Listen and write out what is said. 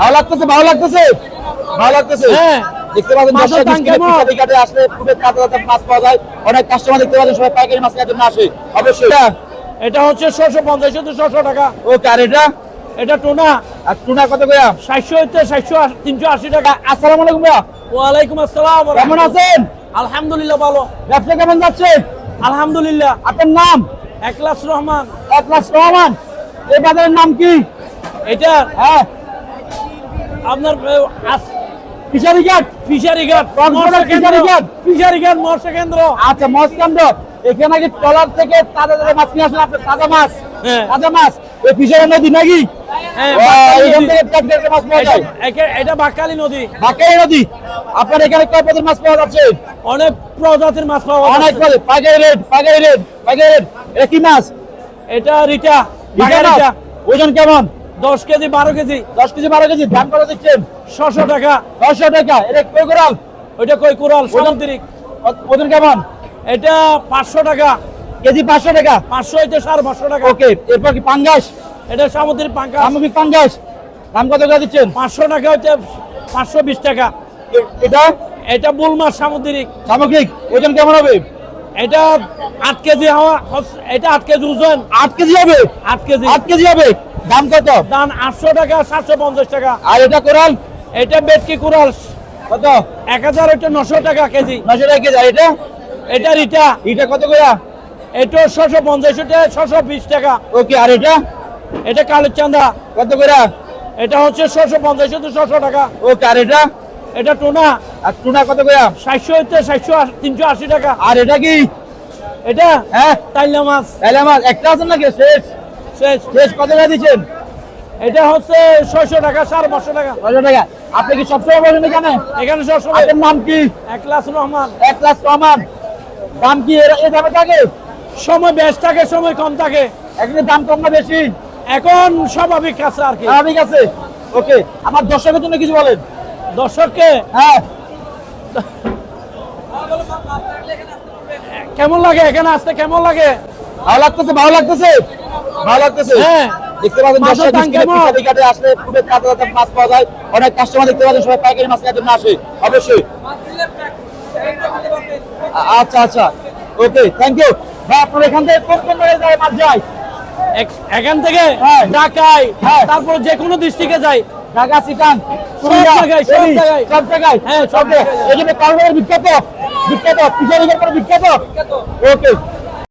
ভালো লাগতেছে ভালো লাগতেছে। ভালো লাগতেছে। হ্যাঁ। দেখতে পাচ্ছেন দর্শক দাম স্ক্রিনে কেমন? পিছাদি ঘাটে আসলে খুবই তাজা তাজা মাছ পাওয়া যায়। অনেক কাস্টমার দেখতে পাচ্ছেন সবাই পাইকারি মাছ কেনার জন্য আসে। অবশ্যই। এটা হচ্ছে ছশো পঞ্চাশ হচ্ছে ছশো টাকা। ওকে আর এটা? এটা টোনা। আর টুনা কত করে সাতশো হচ্ছে সাতশো তিনশো আশি টাকা। আসসালামু আলাইকুম ভাইয়া। ওয়ালাইকুম আসসালাম কেমন আছেন? আলহামদুলিল্লাহ ভালো। ব্যবসা কেমন যাচ্ছে? আলহামদুলিল্লাহ। আপনার নাম? একলাস রহমান। একলাস রহমান। এই বাজারের নাম কি? এটা হ্যাঁ। আপনার ফিশারি ঘাট। ফিশারি ঘাট। মৎস্য ফিশারি ঘাট? ফিশারি ঘাট মৎস্য কেন্দ্র। আচ্ছা মাছ কেন্দ্র। এখানে কি ট্রলার থেকে তাজা তাজা মাছ নিয়ে আসলে আপনার তাজা মাছ? হ্যাঁ। তাজা মাছ? এই ফিশারি নদী নাকি? হ্যাঁ, এটা- নদী। নদী? আপনার এখানে কয় মাছ পাওয়া যাচ্ছে? অনেক প্রজাতির মাছ পাওয়া অনেক এটা কি মাছ? এটা রিটা। ওজন কেমন? দশ কেজি বারো কেজি দশ কেজি বারো কেজি দাম কত দিচ্ছেন? ছশো টাকা। দশশো টাকা এটা কই করাল ওইটা কই কুড়াল? সামুদ্রিক। ওজন কেমন? এটা পাঁচশো টাকা। কেজি পাঁচশো টাকা? পাঁচশো হইতে সাড়ে পাঁচশো টাকা। ওকে এরপর কি পাঙ্গাস? এটা সামুদ্রিক পাঙ্কা সামগ্রিক পাঙ্গাস। দাম কত করে দিচ্ছেন? পাঁচশো টাকা হচ্ছে পাঁচশো বিশ টাকা। এটা? এটা বুল মাছ সামুদ্রিক। সামগ্রিক ওজন কেমন হবে? এটা আট কেজি হওয়া এটা আট কেজি ওজন। আট কেজি হবে? আট কেজি। আট কেজি হবে? দাম কত? দাম আটশো টাকা সাতশো পঞ্চাশ টাকা। আর এটা কোরাল? এটা বেটকি কুড়াল কত? এক হাজার ওইটা নশো টাকা কেজি। নশো টাকা কেজি। এটা? এটা রিটা। এটা কত করে এটা ছশো পঞ্চাশ টাকা ছশো বিশ টাকা। ওকে আর এটা? এটা কালের চান্দা কত করে এটা হচ্ছে ছশো পঞ্চাশ হচ্ছে ছশো টাকা। ওকে আর এটা? এটা টোনা। আর টুনা কত করে সাতশো হচ্ছে সাতশো তিনশো আশি টাকা। আর এটা কি? এটা? হ্যাঁ। তাইলা মাছ। তাহলে মাছ। একটা আছে নাকি? শেষ। শেষ শেষ কত করে দিচ্ছেন? এটা হচ্ছে ছয়শো টাকা সাড়ে পাঁচশো টাকা। ছশো টাকা। আপনি কি সবসময় বলেন এখানে? এখানে সবসময়। আপনার নাম কি? এক লাখ রহমান। এক লাখ রহমান। দাম কি এর থাকে? সময় বেশ থাকে সময় কম থাকে। এখানে দাম কম না বেশি? এখন স্বাভাবিক আছে আর কি। স্বাভাবিক আছে? ওকে আমার দর্শকের জন্য কিছু বলেন। দর্শককে? হ্যাঁ। কেমন লাগে? এখানে আসতে কেমন লাগে? ভালো লাগতেছে ভালো লাগতেছে? ভালো লাগতেছে হ্যাঁ। দেখতে পাচ্ছেন দর্শক স্ক্রিনে? পিছাদি আসলে খুবই তাজা তাজা মাছ পাওয়া যায় অনেক কাস্টমার দেখতে পাচ্ছেন সবাই পাইকারি মাছ কেনার জন্য আসে অবশ্যই আচ্ছা আচ্ছা ওকে থ্যাংক ইউ ভাই আপনার এখান থেকে কোন কোন জায়গায় মাছ যায় এখান থেকে হ্যাঁ। ঢাকায় হ্যাঁ। তারপর যে কোনো ডিস্ট্রিক্টে যাই ঢাকা সিটান সব জায়গায়, সব জায়গায়। সব জায়গায় হ্যাঁ, সব জায়গায়। বিখ্যাত বিখ্যাত বিখ্যাত ওকে